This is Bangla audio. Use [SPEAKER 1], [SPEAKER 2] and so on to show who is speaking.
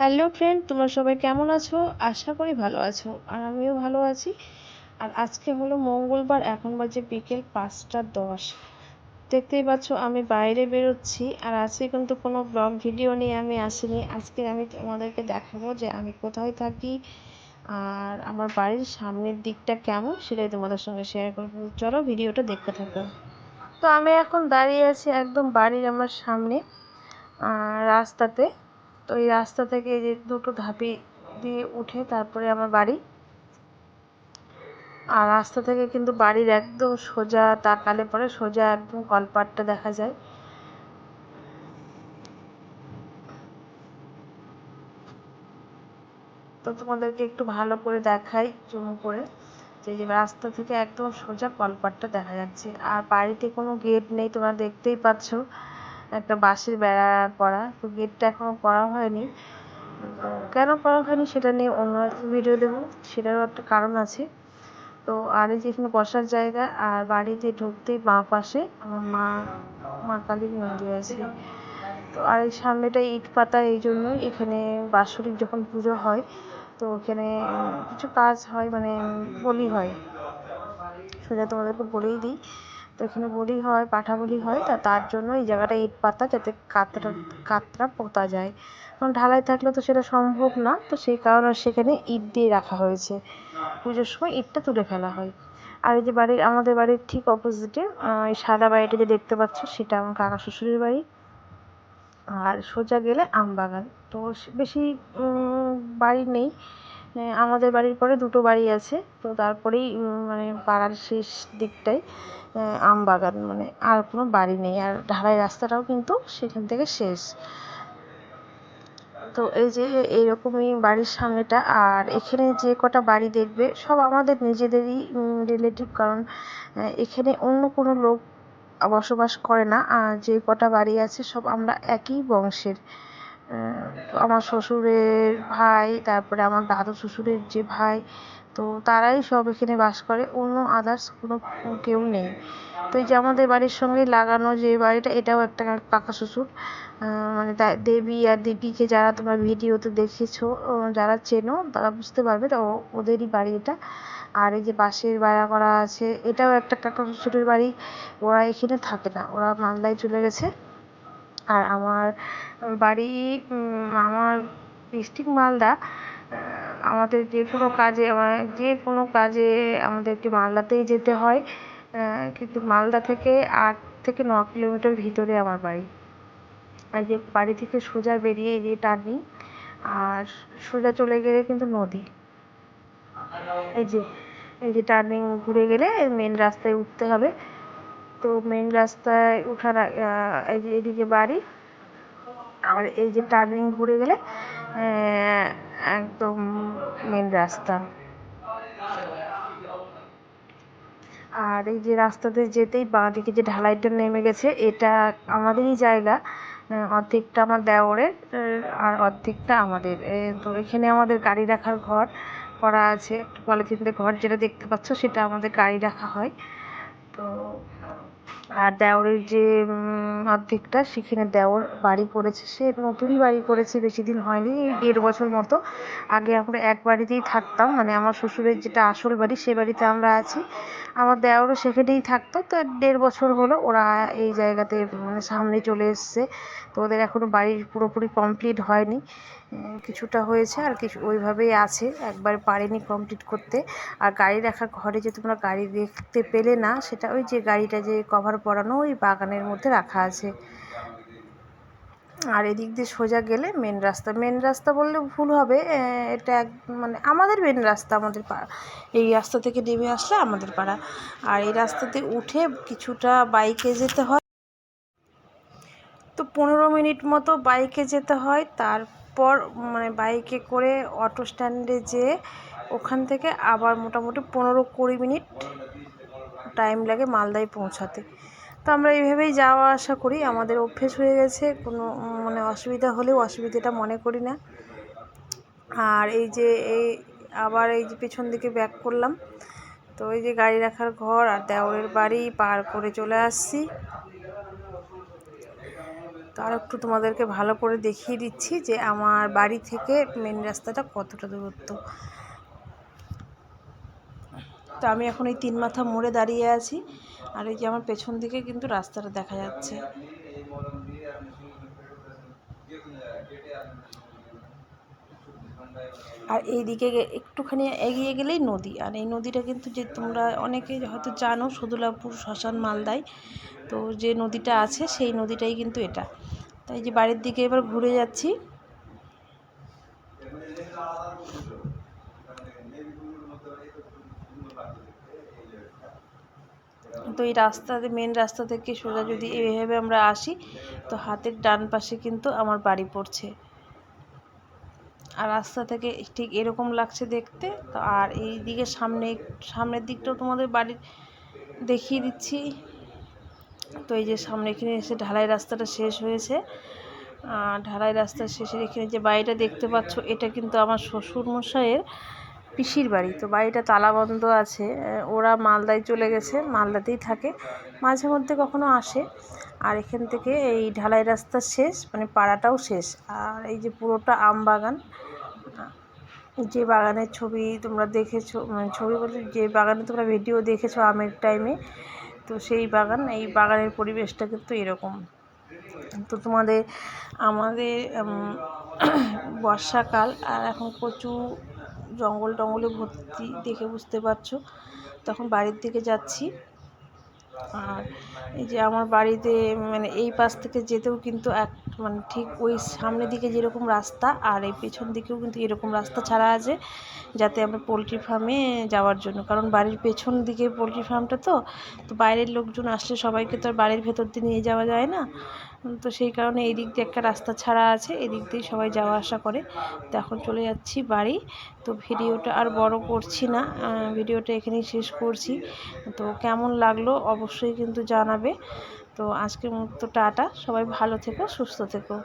[SPEAKER 1] হ্যালো ফ্রেন্ড তোমরা সবাই কেমন আছো? আশা করি ভালো আছো, আর আমিও ভালো আছি। আর আজকে হলো মঙ্গলবার, এখন বাজে বিকেল পাঁচটা দশ। দেখতেই পাচ্ছ, আমি বাইরে বেরোচ্ছি, আর আজকে কিন্তু কোনো ব্লগ ভিডিও নিয়ে আমি আসিনি। আজকে আমি তোমাদেরকে দেখাবো যে আমি কোথায় থাকি, আর আমার বাড়ির সামনের দিকটা কেমন, সেটাই তোমাদের সঙ্গে শেয়ার করব। চলো ভিডিওটা দেখতে থাকো। তো আমি এখন দাঁড়িয়ে আছি একদম বাড়ির আমার সামনে রাস্তাতে। তো এই রাস্তা থেকে এই যে দুটো ধাপি দিয়ে উঠে তারপরে আমার বাড়ি। আর রাস্তা থেকে কিন্তু বাড়ির একদম সোজা তাকালে পরে সোজা একদম কলপাটটা দেখা যায়। তো তোমাদেরকে একটু ভালো করে দেখাই, জুম করে, যে যে রাস্তা থেকে একদম সোজা কলপাটটা দেখা যাচ্ছে। আর বাড়িতে কোনো গেট নেই, তোমরা দেখতেই পাচ্ছ। একটা বাঁশের বেড়া করা তো গেটটা এখনও করা হয়নি। কেন করা হয়নি সেটা নিয়ে অন্য একটা ভিডিও দেবো। সেটারও একটা কারণ আছে। তো আর এই যে এখানে বসার জায়গা আর বাড়িতে ঢুকতেই বাঁ পাশে আমার মা মা কালীর মন্দির আছে। তো আর এই সামনেটা ইট পাতা এই জন্যই এখানে বাৎসরিক যখন পুজো হয়, তো এখানে কিছু কাজ হয় মানে বলি হয়। সোজা তোমাদেরকে বলেই দিই। তো এখানে বলি হয়, পাঁঠা বলি হয়, তা তার জন্য এই জায়গাটা ইট পাতা যাতে কাতরা কাতরা পোতা যায়। কারণ ঢালাই থাকলে তো সেটা সম্ভব না, তো সেই কারণে সেখানে ইট দিয়ে রাখা হয়েছে। পুজোর সময় ইটটা তুলে ফেলা হয়। আর এই যে বাড়ির, আমাদের বাড়ির ঠিক অপোজিটে এই সাদা বাড়িটা যে দেখতে পাচ্ছ, সেটা আমার কাকা শ্বশুরের বাড়ি। আর সোজা গেলে আম বাগান তো বেশি বাড়ি নেই। আমাদের বাড়ির পরে দুটো বাড়ি আছে। তো তারপরেই মানে পাড়ার শেষ দিকটায় আম বাগান মানে আর কোনো বাড়ি নেই। আর ঢালাই রাস্তাটাও কিন্তু সেখান থেকে শেষ। তো এই যে এইরকমই বাড়ির সামনেটা, আর এখানে যে কটা বাড়ি দেখবে, সব আমাদের নিজেদেরই রিলেটিভ কারণ এখানে অন্য কোনো লোক বসবাস করে না। আর যে কটা বাড়ি আছে, সব আমরা একই বংশের। আমার শ্বশুরের ভাই, তারপরে আমার দাদু শ্বশুরের যে ভাই, তো তারাই সব এখানে বাস করে। অন্য আদার্স কোনো কেউ নেই। তো এই যে আমাদের বাড়ির সঙ্গে লাগানো যে বাড়িটা, এটাও একটা কাকা শ্বশুর। মানে দেবী আর দেবীকে যারা তোমরা ভিডিওতে দেখেছ যারা চেনো, তারা বুঝতে পারবে তো ওদেরই বাড়ি এটা। আর এই যে বাঁশের বেড়া করা আছে, এটাও একটা কাকা শ্বশুরের বাড়ি। ওরা এখানে থাকে না, ওরা মালদায় চলে গেছে। আর আমার বাড়ি আমার ডিস্ট্রিক্ট মালদা আমাদের যে কোনো কাজে যে কোনো কাজে আমাদেরকে মালদাতেই যেতে হয় কিন্তু মালদা থেকে আট থেকে ন কিলোমিটার ভিতরে আমার বাড়ি। আর যে বাড়ি থেকে সোজা বেরিয়ে এই যে টার্নিং, আর সোজা চলে গেলে কিন্তু নদী। এই যে এই যে টার্নিং ঘুরে গেলে মেন রাস্তায় উঠতে হবে। তো মেন রাস্তায় ওঠার এই যে এদিকে বাড়ি, আর এই যে টার্নিং ঘুরে গেলে একদম মেন রাস্তা। আর এই যে রাস্তাতে যেতেই বাঁ দিকে যে ঢালাইটা নেমে গেছে, এটা আমাদেরই জায়গা অর্ধেকটা আমার দেওরের আর অর্ধেকটা আমাদের। তো এখানে আমাদের গাড়ি রাখার ঘর করা আছে পলিথিনতে ঘর যেটা দেখতে পাচ্ছ সেটা আমাদের গাড়ি রাখা হয়। তো আর দেওরের যে অর্ধেকটা, সেখানে দেওর বাড়ি করেছে সে নতুনই বাড়ি করেছে বেশি দিন হয়নি, এই দেড় বছর মতো। আগে আমরা এক বাড়িতেই থাকতাম মানে আমার শ্বশুরের যেটা আসল বাড়ি, সে বাড়িতে আমরা আছি। আমার দেওরও সেখানেই থাকতো, তো দেড় বছর হলো, ওরা এই জায়গাতে মানে সামনে চলে এসছে। তো ওদের এখনও বাড়ি পুরোপুরি কমপ্লিট হয়নি। কিছুটা হয়েছে আর কিছু ওইভাবেই আছে। একবার পারেনি কমপ্লিট করতে। আর গাড়ি রাখার ঘরে যে তোমরা গাড়ি দেখতে পেলে না, সেটা ওই যে গাড়িটা যে কভার পরানো, ওই বাগানের মধ্যে রাখা আছে। আর এদিক দিয়ে সোজা গেলে মেন রাস্তা। মেন রাস্তা বললে ভুল হবে। এটা এক মানে আমাদের মেন রাস্তা, আমাদের পাড়া এই রাস্তা থেকে নেমে আসলে আমাদের পাড়া। আর এই রাস্তাতে উঠে কিছুটা বাইকে যেতে হয়। তো পনেরো মিনিট মতো বাইকে যেতে হয়। তারপর মানে বাইকে করে অটো স্ট্যান্ডে যেয়ে ওখান থেকে আবার মোটামুটি পনেরো কুড়ি মিনিট টাইম লাগে মালদায় পৌঁছাতে। তো আমরা এইভাবেই যাওয়া আসা করি। আমাদের অভ্যেস হয়ে গেছে, কোনো মানে অসুবিধা হলেও অসুবিধাটা মনে করি না। আর এই যে এই আবার এই যে পেছন দিকে ব্যাক করলাম। তো এই যে গাড়ি রাখার ঘর আর দেওরের বাড়ি পার করে চলে আসছি। তো আর একটু তোমাদেরকে ভালো করে দেখিয়ে দিচ্ছি যে আমার বাড়ি থেকে মেন রাস্তাটা কতটা দূরত্ব। তো আমি এখন এই তিন মাথা মোড়ে দাঁড়িয়ে আছি, আর এই যে আমার পেছন দিকে কিন্তু রাস্তাটা দেখা যাচ্ছে। আর এই দিকে একটুখানি এগিয়ে গেলেই নদী। আর এই নদীটা কিন্তু যে তোমরা অনেকে হয়তো জানো সদুলাপুর শ্মশান মালদায় তো যে নদীটা আছে, সেই নদীটাই কিন্তু এটা। তাই যে বাড়ির দিকে এবার ঘুরে যাচ্ছি। তো এই রাস্তা মেন রাস্তা থেকে সোজা যদি এইভাবে আমরা আসি, তো হাতের ডান পাশে কিন্তু আমার বাড়ি পড়ছে। আর রাস্তা থেকে ঠিক এরকম লাগছে দেখতে। তো আর এই দিকে সামনে, সামনের দিকটাও তোমাদের বাড়ির দেখিয়ে দিচ্ছি। তো এই যে সামনে এখানে এসে ঢালাই রাস্তাটা শেষ হয়েছে। আর ঢালাই রাস্তার শেষের এখানে যে বাড়িটা দেখতে পাচ্ছ, এটা কিন্তু আমার শ্বশুর মশাইয়ের পিসির বাড়ি। তো বাড়িটা তালাবন্ধ আছে। ওরা মালদায় চলে গেছে, মালদাতেই থাকে। মাঝে মধ্যে কখনো আসে। আর এখান থেকে এই ঢালাই রাস্তা শেষ মানে পাড়াটাও শেষ। আর এই যে পুরোটা আম বাগান যে বাগানের ছবি তোমরা দেখেছ মানে ছবি বলতে যে বাগানে তোমরা ভিডিও দেখেছ আমের টাইমে তো সেই বাগান, এই বাগানের পরিবেশটা কিন্তু এরকম। তো তোমাদের, আমাদের বর্ষাকাল আর এখন প্রচুর জঙ্গল টঙ্গলে ভর্তি দেখে বুঝতে পারছ। তখন বাড়ির দিকে যাচ্ছি। আর এই যে আমার বাড়িতে মানে এই পাশ থেকে যেতেও কিন্তু এক মানে ঠিক ওই সামনের দিকে যেরকম রাস্তা আর এই পেছন দিকেও কিন্তু এরকম রাস্তা ছাড়া আছে যাতে আমরা পোলট্রি ফার্মে যাওয়ার জন্য। কারণ বাড়ির পেছন দিকে পোলট্রি ফার্মটা তো তো বাইরের লোকজন আসলে সবাইকে তো আর বাড়ির ভেতর দিয়ে নিয়ে যাওয়া যায় না। তো সেই কারণে এই দিক দিয়ে একটা রাস্তা ছাড়া আছে এদিক দিয়ে সবাই যাওয়া আসা করে। তো এখন চলে যাচ্ছি বাড়ি। তো ভিডিওটা আর বড় করছি না ভিডিওটা এখানেই শেষ করছি। তো কেমন লাগল অবশ্যই কিন্তু জানাবে। তো আজকের মতো টাটা, সবাই ভালো থেকো, সুস্থ থেকো।